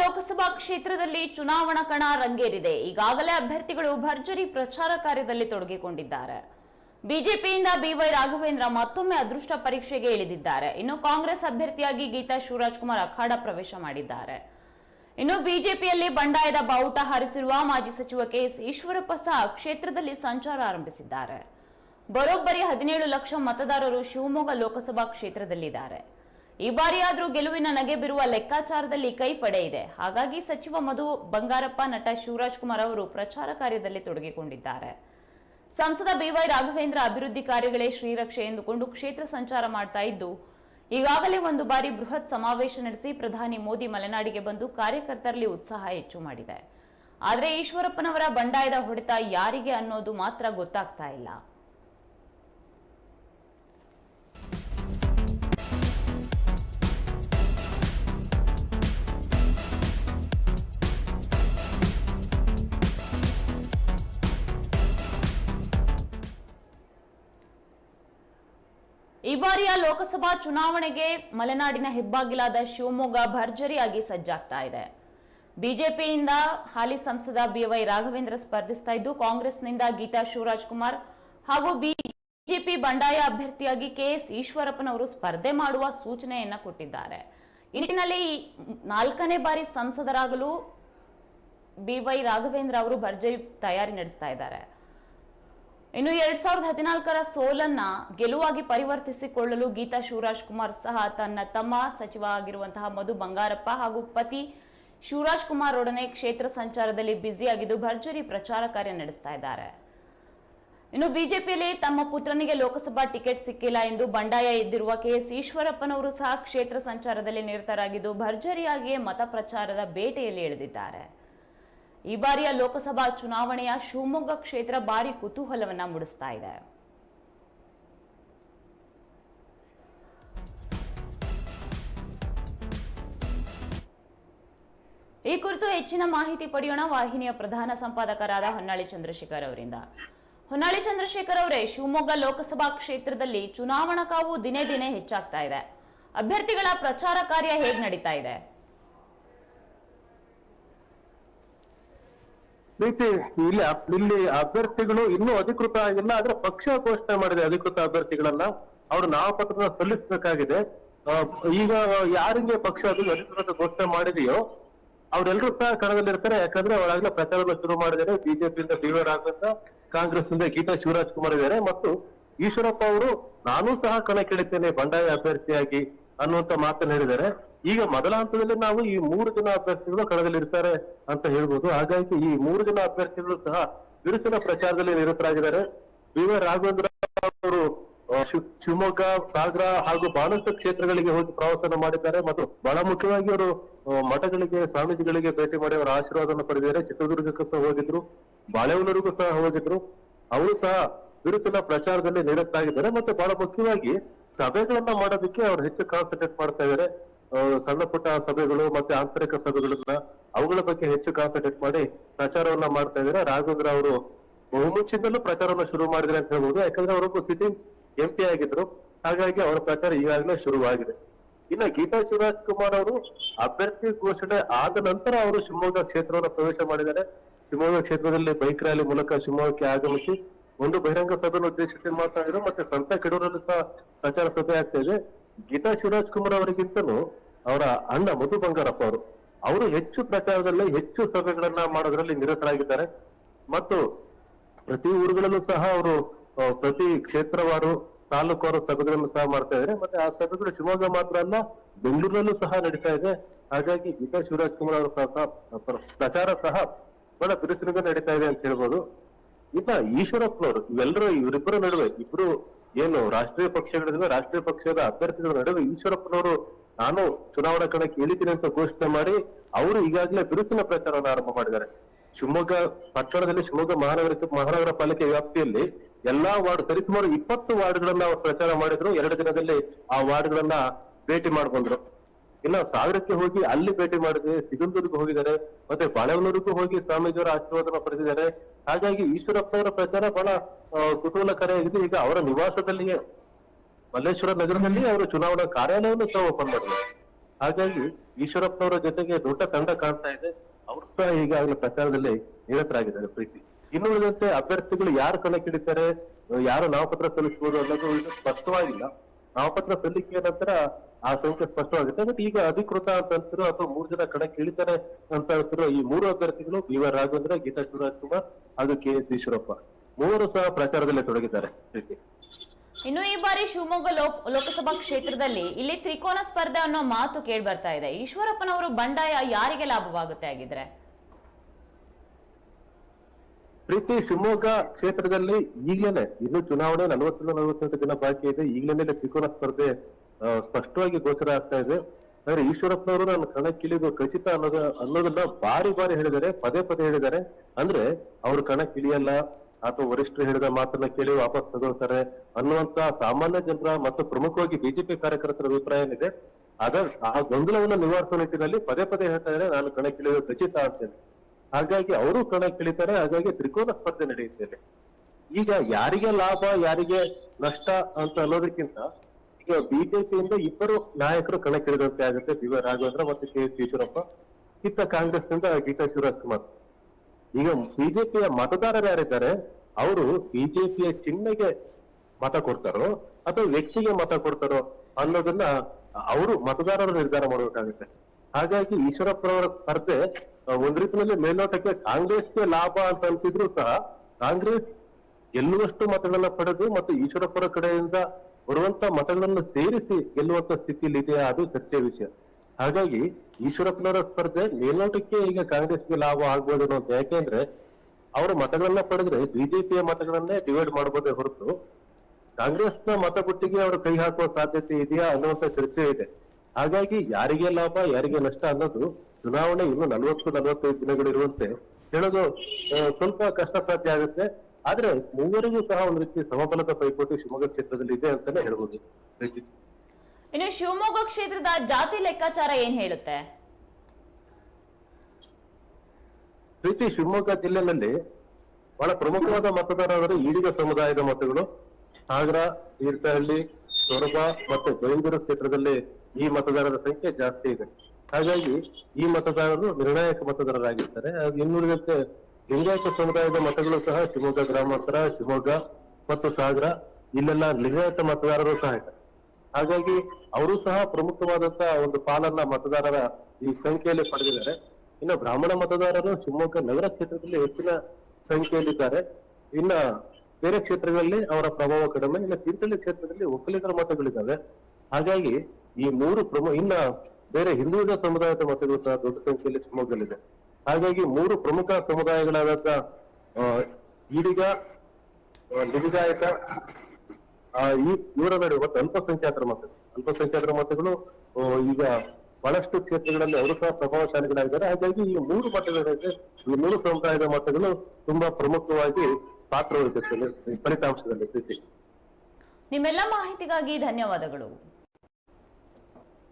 ಲೋಕಸಭಾ ಕ್ಷೇತ್ರದಲ್ಲಿ ಚುನಾವಣಾ ಕಣ ರಂಗೇರಿದೆ. ಈಗಾಗಲೇ ಅಭ್ಯರ್ಥಿಗಳು ಭರ್ಜರಿ ಪ್ರಚಾರ ಕಾರ್ಯದಲ್ಲಿ ತೊಡಗಿಕೊಂಡಿದ್ದಾರೆ. ಬಿಜೆಪಿಯಿಂದ ಬಿವೈ ರಾಘವೇಂದ್ರ ಮತ್ತೊಮ್ಮೆ ಅದೃಷ್ಟ ಪರೀಕ್ಷೆಗೆ ಇಳಿದಿದ್ದಾರೆ. ಇನ್ನು ಕಾಂಗ್ರೆಸ್ ಅಭ್ಯರ್ಥಿಯಾಗಿ ಗೀತಾ ಶಿವರಾಜ್ ಕುಮಾರ್ ಅಖಾಡ ಪ್ರವೇಶ ಮಾಡಿದ್ದಾರೆ. ಇನ್ನು ಬಿಜೆಪಿಯಲ್ಲಿ ಬಂಡಾಯದ ಬಾವುಟ ಹಾರಿಸಿರುವ ಮಾಜಿ ಸಚಿವ ಕೆಎಸ್ ಈಶ್ವರಪ್ಪ ಸಹ ಕ್ಷೇತ್ರದಲ್ಲಿ ಸಂಚಾರ ಆರಂಭಿಸಿದ್ದಾರೆ. ಬರೋಬ್ಬರಿ ಹದಿನೇಳು ಲಕ್ಷ ಮತದಾರರು ಶಿವಮೊಗ್ಗ ಲೋಕಸಭಾ ಕ್ಷೇತ್ರದಲ್ಲಿದ್ದಾರೆ. ಈ ಬಾರಿಯಾದರೂ ಗೆಲುವಿನ ನಗೆ ಬಿರುವ ಲೆಕ್ಕಾಚಾರದಲ್ಲಿ ಕೈ ಪಡೆ ಇದೆ. ಹಾಗಾಗಿ ಸಚಿವ ಮಧು ಬಂಗಾರಪ್ಪ, ನಟ ಶಿವರಾಜ್ ಕುಮಾರ್ ಅವರು ಪ್ರಚಾರ ಕಾರ್ಯದಲ್ಲಿ ತೊಡಗಿಕೊಂಡಿದ್ದಾರೆ. ಸಂಸದ ಬಿವೈ ರಾಘವೇಂದ್ರ ಅಭಿವೃದ್ಧಿ ಕಾರ್ಯಗಳೇ ಶ್ರೀರಕ್ಷೆ ಎಂದುಕೊಂಡು ಕ್ಷೇತ್ರ ಸಂಚಾರ ಮಾಡ್ತಾ ಇದ್ದು, ಈಗಾಗಲೇ ಒಂದು ಬಾರಿ ಬೃಹತ್ ಸಮಾವೇಶ ನಡೆಸಿ ಪ್ರಧಾನಿ ಮೋದಿ ಮಲೆನಾಡಿಗೆ ಬಂದು ಕಾರ್ಯಕರ್ತರಲ್ಲಿ ಉತ್ಸಾಹ ಹೆಚ್ಚು ಮಾಡಿದೆ. ಆದರೆ ಈಶ್ವರಪ್ಪನವರ ಬಂಡಾಯದ ಹೊಡೆತ ಯಾರಿಗೆ ಅನ್ನೋದು ಮಾತ್ರ ಗೊತ್ತಾಗ್ತಾ ಇಲ್ಲ. ಈ ಬಾರಿಯ ಲೋಕಸಭಾ ಚುನಾವಣೆಗೆ ಮಲೆನಾಡಿನ ಹೆಬ್ಬಾಗಿಲಾದ ಶಿವಮೊಗ್ಗ ಭರ್ಜರಿಯಾಗಿ ಸಜ್ಜಾಗ್ತಾ ಇದೆ. ಬಿಜೆಪಿಯಿಂದ ಹಾಲಿ ಸಂಸದ ಬಿವೈ ರಾಘವೇಂದ್ರ ಸ್ಪರ್ಧಿಸ್ತಾ ಇದ್ದು, ಕಾಂಗ್ರೆಸ್ನಿಂದ ಗೀತಾ ಶಿವರಾಜ್ ಕುಮಾರ್ ಹಾಗೂ ಬಿಜೆಪಿ ಬಂಡಾಯ ಅಭ್ಯರ್ಥಿಯಾಗಿ ಕೆಎಸ್ ಈಶ್ವರಪ್ಪನವರು ಸ್ಪರ್ಧೆ ಮಾಡುವ ಸೂಚನೆಯನ್ನ ಕೊಟ್ಟಿದ್ದಾರೆ. ಈ ನಿಟ್ಟಿನಲ್ಲಿ ನಾಲ್ಕನೇ ಬಾರಿ ಸಂಸದರಾಗಲು ಬಿವೈ ರಾಘವೇಂದ್ರ ಅವರು ಭರ್ಜರಿ ತಯಾರಿ ನಡೆಸ್ತಾ ಇದ್ದಾರೆ. ಇನ್ನು ಎರಡ್ ಸಾವಿರದ ಹದಿನಾಲ್ಕರ ಸೋಲನ್ನ ಗೆಲುವಾಗಿ ಪರಿವರ್ತಿಸಿಕೊಳ್ಳಲು ಗೀತಾ ಶಿವರಾಜ್ ಕುಮಾರ್ ಸಹ ತನ್ನ ತಮ್ಮ ಸಚಿವ ಆಗಿರುವಂತಹ ಮಧು ಬಂಗಾರಪ್ಪ ಹಾಗೂ ಪತಿ ಶಿವರಾಜ್ ಕುಮಾರ್ ಒಡನೆ ಕ್ಷೇತ್ರ ಸಂಚಾರದಲ್ಲಿ ಬ್ಯುಸಿಯಾಗಿದ್ದು ಭರ್ಜರಿ ಪ್ರಚಾರ ಕಾರ್ಯ ನಡೆಸ್ತಾ ಇದ್ದಾರೆ. ಇನ್ನು ಬಿಜೆಪಿಯಲ್ಲಿ ತಮ್ಮ ಪುತ್ರನಿಗೆ ಲೋಕಸಭಾ ಟಿಕೆಟ್ ಸಿಕ್ಕಿಲ್ಲ ಎಂದು ಬಂಡಾಯ ಎದ್ದಿರುವ ಕೆಎಸ್ ಈಶ್ವರಪ್ಪನವರು ಸಹ ಕ್ಷೇತ್ರ ಸಂಚಾರದಲ್ಲಿ ನಿರತರಾಗಿದ್ದು ಭರ್ಜರಿಯಾಗಿಯೇ ಮತ ಪ್ರಚಾರದ ಬೇಟೆಯಲ್ಲಿ ಇಳಿದಿದ್ದಾರೆ ಈ ಬಾರಿಯ ಲೋಕಸಭಾ ಚುನಾವಣೆಯ ಶಿವಮೊಗ್ಗ ಕ್ಷೇತ್ರ ಭಾರಿ ಕುತೂಹಲವನ್ನ ಮೂಡಿಸ್ತಾ ಇದೆ. ಈ ಕುರಿತು ಹೆಚ್ಚಿನ ಮಾಹಿತಿ ಪಡೆಯೋಣ ವಾಹಿನಿಯ ಪ್ರಧಾನ ಸಂಪಾದಕರಾದ ಹೊನ್ನಾಳಿ ಚಂದ್ರಶೇಖರ್ ಅವರಿಂದ. ಹೊನ್ನಾಳಿ ಚಂದ್ರಶೇಖರ್ ಅವರೇ, ಶಿವಮೊಗ್ಗ ಲೋಕಸಭಾ ಕ್ಷೇತ್ರದಲ್ಲಿ ಚುನಾವಣಾ ಕಾವು ದಿನೇ ದಿನೇ ಹೆಚ್ಚಾಗ್ತಾ ಇದೆ. ಅಭ್ಯರ್ಥಿಗಳ ಪ್ರಚಾರ ಕಾರ್ಯ ಹೇಗೆ ನಡೀತಾ ಇದೆ? ಪ್ರೀತಿ ಇಲ್ಲಿ. ಇಲ್ಲಿ ಅಭ್ಯರ್ಥಿಗಳು ಇನ್ನೂ ಅಧಿಕೃತ ಆಗಿಲ್ಲ ಆದ್ರೆ ಪಕ್ಷ ಘೋಷಣೆ ಮಾಡಿದೆ ಅಧಿಕೃತ ಅಭ್ಯರ್ಥಿಗಳನ್ನ. ಅವರು ನಾಮಪತ್ರ ಸಲ್ಲಿಸಬೇಕಾಗಿದೆ. ಈಗ ಯಾರಿಗೆ ಪಕ್ಷ ಅಧಿಕೃತ ಘೋಷಣೆ ಮಾಡಿದೆಯೋ ಅವರೆಲ್ಲರೂ ಸಹ ಕಣದಲ್ಲಿರ್ತಾರೆ. ಯಾಕಂದ್ರೆ ಅವರಾಗ್ಲೇ ಪ್ರಚಾರವನ್ನು ಶುರು ಮಾಡಿದ್ದಾರೆ. ಬಿಜೆಪಿಯಿಂದ ಬಿ ವಿ ರಾಘವೇಂದ್ರ ಕಾಂಗ್ರೆಸ್ ಇಂದ ಗೀತಾ ಶಿವರಾಜ್ ಕುಮಾರ್ ಇದ್ದಾರೆ. ಮತ್ತು ಈಶ್ವರಪ್ಪ ಅವರು, ನಾನು ಸಹ ಕಣಕ್ಕಿಳಿತೇನೆ, ಬಂಡಾಯ ಅಭ್ಯರ್ಥಿಯಾಗಿ. ಅನ್ನುವಂತ ಮಾತನ್ನ ಹೇಳಿದ್ದಾರೆ. ಈಗ ಮೊದಲ ಹಂತದಲ್ಲಿ ನಾವು ಈ ಮೂರು ಜನ ಅಭ್ಯರ್ಥಿಗಳು ಕಣದಲ್ಲಿ ಇರ್ತಾರೆ ಅಂತ ಹೇಳ್ಬೋದು. ಹಾಗಾಗಿ ಈ ಮೂರು ಜನ ಅಭ್ಯರ್ಥಿಗಳು ಸಹ ಬಿರುಸಿನ ಪ್ರಚಾರದಲ್ಲಿ ನಿರತರಾಗಿದ್ದಾರೆ. ಬಿ ವೈ ರಾಘವೇಂದ್ರ ಅವರು ಶಿವಮೊಗ್ಗ, ಸಾಗರ ಹಾಗೂ ಬಹಳಷ್ಟು ಕ್ಷೇತ್ರಗಳಿಗೆ ಹೋಗಿ ಪ್ರವಾಸನ ಮಾಡಿದ್ದಾರೆ ಮತ್ತು ಬಹಳ ಮುಖ್ಯವಾಗಿ ಅವರು ಮಠಗಳಿಗೆ, ಸ್ವಾಮೀಜಿಗಳಿಗೆ ಭೇಟಿ ಮಾಡಿ ಅವರ ಆಶೀರ್ವಾದವನ್ನು ಪಡೆದಿದ್ದಾರೆ. ಚಿತ್ರದುರ್ಗಕ್ಕೂ ಸಹ ಹೋಗಿದ್ರು. ಬಾಳೆಹೊನ್ನೂರಿಗೂ ಸಹ ಹೋಗಿದ್ರು. ಅವರು ಸಹ ಬಿರುಸಿನ ಪ್ರಚಾರದಲ್ಲಿ ನಿರತರಾಗಿದ್ದಾರೆ. ಮತ್ತೆ ಬಹಳ ಮುಖ್ಯವಾಗಿ ಸಭೆಗಳನ್ನ ಮಾಡೋದಕ್ಕೆ ಅವ್ರು ಹೆಚ್ಚು ಕಾನ್ಸಂಟ್ರೇಟ್ ಮಾಡ್ತಾ ಇದಾರೆ. ಸಣ್ಣ ಪುಟ್ಟ ಸಭೆಗಳು ಮತ್ತೆ ಆಂತರಿಕ ಸಭೆಗಳನ್ನ ಅವುಗಳ ಬಗ್ಗೆ ಹೆಚ್ಚು ಕಾನ್ಸಂಟ್ರೇಟ್ ಮಾಡಿ ಪ್ರಚಾರವನ್ನ ಮಾಡ್ತಾ ಇದಾರೆ. ರಾಘವೇಂದ್ರ ಅವರು ಬಹುಮುಂಚಿಂದಲೂ ಪ್ರಚಾರವನ್ನ ಶುರು ಮಾಡಿದ್ರೆ ಅಂತ ಹೇಳ್ಬೋದು. ಯಾಕಂದ್ರೆ ಅವರೊಬ್ಬ ಸಿಟ್ಟಿಂಗ್ ಎಂ ಪಿ ಆಗಿದ್ರು. ಹಾಗಾಗಿ ಅವರ ಪ್ರಚಾರ ಈಗಾಗಲೇ ಶುರುವಾಗಿದೆ. ಇನ್ನ ಗೀತಾ ಶಿವರಾಜ್ ಕುಮಾರ್ ಅವರು ಅಭ್ಯರ್ಥಿ ಘೋಷಣೆ ಆದ ನಂತರ ಅವರು ಶಿವಮೊಗ್ಗ ಕ್ಷೇತ್ರವನ್ನು ಪ್ರವೇಶ ಮಾಡಿದ್ದಾರೆ. ಶಿವಮೊಗ್ಗ ಕ್ಷೇತ್ರದಲ್ಲಿ ಬೈಕ್ ರ್ಯಾಲಿ ಮೂಲಕ ಶಿವಮೊಗ್ಗಕ್ಕೆ ಆಗಮಿಸಿ ಒಂದು ಬಹಿರಂಗ ಸಭೆಯನ್ನು ಉದ್ದೇಶಿಸಿ ಮಾತನಾಡಿದ್ರು ಮತ್ತೆ ಸಂತ ಕೆಡೂರಲ್ಲೂ ಸಹ ಪ್ರಚಾರ ಸಭೆ ಆಗ್ತಾ ಇದೆ. ಗೀತಾ ಶಿವರಾಜ್ ಕುಮಾರ್ ಅವರಿಗಿಂತಲೂ ಅವರ ಅಣ್ಣ ಮಧು ಬಂಗಾರಪ್ಪ ಅವರು ಅವರು ಹೆಚ್ಚು ಪ್ರಚಾರದಲ್ಲಿ ಹೆಚ್ಚು ಸಭೆಗಳನ್ನ ಮಾಡೋದ್ರಲ್ಲಿ ನಿರತರಾಗಿದ್ದಾರೆ. ಮತ್ತು ಪ್ರತಿ ಊರುಗಳಲ್ಲೂ ಸಹ ಅವರು ಪ್ರತಿ ಕ್ಷೇತ್ರವಾರು ತಾಲೂಕುವಾರು ಸಭೆಗಳನ್ನು ಸಹ ಮಾಡ್ತಾ ಇದ್ದಾರೆ. ಮತ್ತೆ ಆ ಸಭೆಗಳು ಶಿವಮೊಗ್ಗ ಮಾತ್ರ ಅಲ್ಲ ಬೆಂಗಳೂರಿನಲ್ಲೂ ಸಹ ನಡೀತಾ ಇದೆ. ಹಾಗಾಗಿ ಗೀತಾ ಶಿವರಾಜ್ ಕುಮಾರ್ ಅವರ ಪ್ರಚಾರ ಸಹ ಬಹಳ ಬಿರುಸಿನಿಂದ ನಡೀತಾ ಇದೆ ಅಂತ ಹೇಳ್ಬೋದು. ಇನ್ನ ಈಶ್ವರಪ್ಪನವರು ಇವೆಲ್ಲರೂ ಇವರಿಬ್ಬರ ನಡುವೆ, ಇಬ್ರು ಏನು ರಾಷ್ಟ್ರೀಯ ಪಕ್ಷಗಳಿಂದ ರಾಷ್ಟ್ರೀಯ ಪಕ್ಷದ ಅಭ್ಯರ್ಥಿಗಳ ನಡುವೆ ಈಶ್ವರಪ್ಪನವರು, ನಾನು ಚುನಾವಣಾ ಕಣಕ್ಕೆ ಇಳಿತೀನಿ ಅಂತ ಘೋಷಣೆ ಮಾಡಿ, ಅವರು ಈಗಾಗಲೇ ಬಿರುಸಿನ ಪ್ರಚಾರವನ್ನು ಆರಂಭ ಮಾಡಿದ್ದಾರೆ. ಶಿವಮೊಗ್ಗ ಪಟ್ಟಣದಲ್ಲಿ, ಶಿವಮೊಗ್ಗ ಮಹಾನಗರ ಮಹಾನಗರ ಪಾಲಿಕೆ ವ್ಯಾಪ್ತಿಯಲ್ಲಿ ಎಲ್ಲಾ ವಾರ್ಡ್, ಸರಿಸುಮಾರು ಇಪ್ಪತ್ತು ವಾರ್ಡ್ಗಳನ್ನ ಅವರು ಪ್ರಚಾರ ಮಾಡಿದ್ರು, ಎರಡು ದಿನದಲ್ಲಿ ಆ ವಾರ್ಡ್ಗಳನ್ನ ಭೇಟಿ ಮಾಡ್ಕೊಂಡ್ರು. ಇನ್ನ ಸಾಗರಕ್ಕೆ ಹೋಗಿ ಅಲ್ಲಿ ಭೇಟಿ ಮಾಡಿದ್ರೆ, ಸಿಗಂದೂರಿಗೆ ಹೋಗಿದ್ದಾರೆ, ಮತ್ತೆ ಬಾಳೆಹೊನ್ನೂರಿಗೂ ಹೋಗಿ ಸ್ವಾಮೀಜಿಯವರ ಆಶೀರ್ವಾದನ ಪಡೆದಿದ್ದಾರೆ ಹಾಗಾಗಿ ಈಶ್ವರಪ್ಪನವರ ಪ್ರಚಾರ ಬಹಳ ಆ, ಕುತೂಹಲಕಾರಿಯಾಗಿದೆ ಈಗ ಅವರ ನಿವಾಸದಲ್ಲಿಯೇ ಮಲ್ಲೇಶ್ವರ ನಗರದಲ್ಲಿ ಅವರ ಚುನಾವಣಾ ಕಾರ್ಯಾಲಯವನ್ನು ಸಹ ಓಪನ್ ಮಾಡಿದ್ದಾರೆ. ಹಾಗಾಗಿ ಈಶ್ವರಪ್ಪನವರ ಜೊತೆಗೆ ದೊಡ್ಡ ತಂಡ ಕಾಣ್ತಾ ಇದೆ. ಅವರು ಸಹ ಈಗಾಗಲೇ ಪ್ರಚಾರದಲ್ಲಿ ನಿರತರಾಗಿದ್ದಾರೆ ಪ್ರೀತಿ. ಇನ್ನು ಉಳಿದಂತೆ ಅಭ್ಯರ್ಥಿಗಳು ಯಾರು ಕಣಕ್ಕಿಳಿತಾರೆ ಯಾರು ನಾಮಪತ್ರ ಸಲ್ಲಿಸಬಹುದು ಅನ್ನೋದು ಸ್ಪಷ್ಟವಾಗಿಲ್ಲ. ನಾಮಪತ್ರ ಸಲ್ಲಿಕೆಯ ನಂತರ ಆ ಸಂಖ್ಯೆ ಸ್ಪಷ್ಟವಾಗುತ್ತೆ ಬಟ್ ಈಗ ಅಧಿಕೃತ ಅಂತ ಅನ್ಸಿರೋ ಅಥವಾ ಮೂರು ಜನ ಕಡೆ ಇಳಿತಾರೆ ಅಂತ ಅನ್ಸಿರೋ ಈ ಮೂರು ಅಭ್ಯರ್ಥಿಗಳು ಬಿ ವೈ ರಾಘವೇಂದ್ರ ಗೀತಾ ಶಿವರಾಜ್ ಕುಮಾರ್ ಹಾಗೂ ಕೆ ಎಸ್ ಈಶ್ವರಪ್ಪ. ಮೂವರು ಸಹ ಪ್ರಚಾರದಲ್ಲಿ ತೊಡಗಿದ್ದಾರೆ. ಇನ್ನು ಈ ಬಾರಿ ಶಿವಮೊಗ್ಗ ಲೋಕ್ ಲೋಕಸಭಾ ಕ್ಷೇತ್ರದಲ್ಲಿ ಇಲ್ಲಿ ತ್ರಿಕೋನ ಸ್ಪರ್ಧೆ ಅನ್ನೋ ಮಾತು ಕೇಳಿ ಬರ್ತಾ ಇದೆ. ಈಶ್ವರಪ್ಪನವರು ಬಂಡಾಯ ಯಾರಿಗೆ ಲಾಭವಾಗುತ್ತೆ ಆಗಿದ್ರೆ ಪ್ರೀತಿ ಶಿವಮೊಗ್ಗ ಕ್ಷೇತ್ರದಲ್ಲಿ ಈಗ್ಲೇನೆ ಇನ್ನು ಚುನಾವಣೆ ನಲವತ್ತರಿಂದ ನಲವತ್ತೆಂಟು ದಿನ ಬಾಕಿ ಇದೆ. ಈಗ್ಲೇನೆ ತ್ರಿಕೋನ ಸ್ಪರ್ಧೆ ಸ್ಪಷ್ಟವಾಗಿ ಗೋಚರ ಆಗ್ತಾ ಇದೆ. ಆದ್ರೆ ಈಶ್ವರಪ್ಪನವರು ನನ್ನ ಕಣಕ್ಕಿಳಿದು ಖಚಿತ ಅನ್ನೋದ ಅನ್ನೋದನ್ನ ಬಾರಿ ಬಾರಿ ಹೇಳಿದ್ದಾರೆ, ಪದೇ ಪದೇ ಹೇಳಿದ್ದಾರೆ. ಅಂದ್ರೆ ಅವ್ರ ಕಣಕ್ಕಿಳಿಯಲ್ಲ ಅಥವಾ ವರಿಷ್ಠರು ಹೇಳಿದ ಮಾತನ್ನ ಕೇಳಿ ವಾಪಸ್ ತಗೊಳ್ತಾರೆ ಅನ್ನುವಂತ ಸಾಮಾನ್ಯ ಜನರ ಮತ್ತು ಪ್ರಮುಖವಾಗಿ ಬಿಜೆಪಿ ಕಾರ್ಯಕರ್ತರ ಅಭಿಪ್ರಾಯ ಏನಿದೆ ಅದ ಆ ಗೊಂದಲವನ್ನು ನಿವಾರಿಸುವ ನಿಟ್ಟಿನಲ್ಲಿ ಪದೇ ಪದೇ ಹೇಳ್ತಾ ಇದ್ದಾರೆ, ನಾನು ಕಣಕ್ಕಿಳಿಯೋದು ಖಚಿತ ಅಂತೇಳಿ. ಹಾಗಾಗಿ ಅವರು ಕಣಕ್ಕಿಳಿತಾರೆ ಹಾಗಾಗಿ ತ್ರಿಕೋನ ಸ್ಪರ್ಧೆ ನಡೆಯುತ್ತೆ ಈಗ ಯಾರಿಗೆ ಲಾಭ, ಯಾರಿಗೆ ನಷ್ಟ ಅಂತ ಅನ್ನೋದಕ್ಕಿಂತ ಬಿಜೆಪಿಯಿಂದ ಇಬ್ಬರು ನಾಯಕರು ಕಣಕ್ಕಿಳಿದಂತೆ ಆಗುತ್ತೆ. ಬಿ ವೈ ರಾಘವೇಂದ್ರ ಮತ್ತು ಕೆ ಎಸ್ ಈಶ್ವರಪ್ಪ, ಇತ್ತ ಕಾಂಗ್ರೆಸ್ನಿಂದ ಗೀತಾ ಶಿವರಾಜ್ ಕುಮಾರ್. ಈಗ ಬಿಜೆಪಿಯ ಮತದಾರರು ಯಾರಿದ್ದಾರೆ? ಅವರು ಬಿಜೆಪಿಯ ಚಿಹ್ನೆಗೆ ಮತ ಕೊಡ್ತಾರೋ ಅಥವಾ ವ್ಯಕ್ತಿಗೆ ಮತ ಕೊಡ್ತಾರೋ ಅನ್ನೋದನ್ನ ಅವರು ಮತದಾರರು ನಿರ್ಧಾರ ಮಾಡಬೇಕಾಗುತ್ತೆ. ಹಾಗಾಗಿ ಈಶ್ವರಪ್ಪನವರ ಸ್ಪರ್ಧೆ ಒಂದ್ ರೀತಿಯಲ್ಲಿ ಮೇಲ್ನೋಟಕ್ಕೆ ಕಾಂಗ್ರೆಸ್ಗೆ ಲಾಭ ಅಂತ ಅನ್ಸಿದ್ರು ಸಹ ಕಾಂಗ್ರೆಸ್ ಗೆಲ್ಲುವಷ್ಟು ಮತಗಳನ್ನ ಪಡೆದು ಮತ್ತು ಈಶ್ವರಪ್ಪರ ಕಡೆಯಿಂದ ಬರುವಂತ ಮತಗಳನ್ನು ಸೇರಿಸಿ ಗೆಲ್ಲುವಂತ ಸ್ಥಿತಿಯಲ್ಲಿ ಇದೆಯಾ? ಅದು ಚರ್ಚೆ ವಿಷಯ. ಹಾಗಾಗಿ ಈಶ್ವರಪ್ಪನವರ ಸ್ಪರ್ಧೆ ಮೇಲ್ನೋಟಕ್ಕೆ ಈಗ ಕಾಂಗ್ರೆಸ್ಗೆ ಲಾಭ ಆಗ್ಬೋದು ಅನ್ನೋದು ಯಾಕೆಂದ್ರೆ ಅವರು ಮತಗಳನ್ನ ಪಡೆದ್ರೆ ಬಿಜೆಪಿಯ ಮತಗಳನ್ನೇ ಡಿವೈಡ್ ಮಾಡಬಹುದೇ ಹೊರತು ಕಾಂಗ್ರೆಸ್ನ ಮತ ಬುಟ್ಟಿಗೆ ಅವರು ಕೈ ಹಾಕುವ ಸಾಧ್ಯತೆ ಇದೆಯಾ ಅನ್ನುವಂತ ಚರ್ಚೆ ಇದೆ. ಹಾಗಾಗಿ ಯಾರಿಗೆ ಲಾಭ, ಯಾರಿಗೆ ನಷ್ಟ ಅನ್ನೋದು ಚುನಾವಣೆ ಇನ್ನು ನಲವತ್ತು ನಲವತ್ತೈದು ದಿನಗಳಿರುವಂತೆ ಹೇಳೋದು ಸ್ವಲ್ಪ ಕಷ್ಟ ಸಾಧ್ಯ ಆಗುತ್ತೆ. ಆದ್ರೆ ಮೂವರಿಗೂ ಸಹ ಒಂದು ರೀತಿ ಸಮಬಲದ ಪೈಪೋಟಿ ಶಿವಮೊಗ್ಗ ಕ್ಷೇತ್ರದಲ್ಲಿ ಇದೆ ಅಂತಾನೆ ಹೇಳ್ಬೋದು. ಇನ್ನು ಶಿವಮೊಗ್ಗ ಕ್ಷೇತ್ರದ ಜಾತಿ ಲೆಕ್ಕಾಚಾರ ಏನ್ ಹೇಳುತ್ತೆ? ಪ್ರೀತಿ ಶಿವಮೊಗ್ಗ ಜಿಲ್ಲೆನಲ್ಲಿ ಬಹಳ ಪ್ರಮುಖವಾದ ಮತದಾರರು ಈಡಿಗ ಸಮುದಾಯದ ಮತಗಳು. ಸಾಗರ ತೀರ್ಥಹಳ್ಳಿ ಸೊರಬ ಮತ್ತು ಬೆಂಗಳೂರು ಕ್ಷೇತ್ರದಲ್ಲಿ ಈ ಮತದಾರರ ಸಂಖ್ಯೆ ಜಾಸ್ತಿ ಇದೆ. ಹಾಗಾಗಿ ಈ ಮತದಾರರು ನಿರ್ಣಾಯಕ ಮತದಾರರಾಗಿರ್ತಾರೆ. ಇನ್ನುಳಿದಂತೆ ಲಿಂಗಾಯತ ಸಮುದಾಯದ ಮತಗಳು ಸಹ ಶಿವಮೊಗ್ಗ ಗ್ರಾಮಾಂತರ, ಶಿವಮೊಗ್ಗ ಮತ್ತು ಸಾಗರ, ಇಲ್ಲೆಲ್ಲ ಲಿಂಗಾಯತ ಮತದಾರರು ಸಹ ಹಾಗಾಗಿ ಅವರು ಸಹ ಪ್ರಮುಖವಾದಂತಹ ಒಂದು ಪಾಲನ್ನ ಮತದಾರರ ಈ ಸಂಖ್ಯೆಯಲ್ಲಿ ಪಡೆದಿದ್ದಾರೆ. ಇನ್ನು ಬ್ರಾಹ್ಮಣ ಮತದಾರರು ಶಿವಮೊಗ್ಗ ನಗರ ಕ್ಷೇತ್ರದಲ್ಲಿ ಹೆಚ್ಚಿನ ಸಂಖ್ಯೆಯಲ್ಲಿದ್ದಾರೆ. ಇನ್ನ ಬೇರೆ ಕ್ಷೇತ್ರಗಳಲ್ಲಿ ಅವರ ಪ್ರಭಾವ ಕಡಿಮೆ. ಇನ್ನು ತೀರ್ಥಹಳ್ಳಿ ಕ್ಷೇತ್ರದಲ್ಲಿ ಒಕ್ಕಲಿಗರ ಮತಗಳಿದ್ದಾವೆ. ಹಾಗಾಗಿ ಈ ಮೂರು ಪ್ರಮುಖ ಇನ್ನ ಬೇರೆ ಹಿಂದುಳಿದ ಸಮುದಾಯದ ಮತಗಳು ಸಹ ದೊಡ್ಡ ಸಂಖ್ಯೆಯಲ್ಲಿ ಶಿವಮೊಗ್ಗದಲ್ಲಿದೆ. ಹಾಗಾಗಿ ಮೂರು ಪ್ರಮುಖ ಸಮುದಾಯಗಳಾದಂತ ಈಡಿಗ ಲಿಂಗಾಯತ ಇವರ ನಡುವೆ ಮತ್ತು ಅಲ್ಪಸಂಖ್ಯಾತರ ಮತಗಳು. ಅಲ್ಪಸಂಖ್ಯಾತರ ಮತಗಳು ಈಗ ಬಹಳಷ್ಟು ಕ್ಷೇತ್ರಗಳಲ್ಲಿ ಅವರು ಸಹ ಪ್ರಭಾವಶಾಲಿಗಳಾಗಿದ್ದಾರೆ. ಹಾಗಾಗಿ ಈ ಮೂರು ಮತಗಳಿಗೆ, ಈ ಮೂರು ಸಮುದಾಯದ ಮತಗಳು ತುಂಬಾ ಪ್ರಮುಖವಾಗಿ ಪಾತ್ರ ವಹಿಸುತ್ತವೆ. ಫಲಿತಾಂಶದಲ್ಲಿ ಪ್ರೀತಿ. ನಿಮ್ಮೆಲ್ಲ ಮಾಹಿತಿಗಾಗಿ ಧನ್ಯವಾದಗಳು.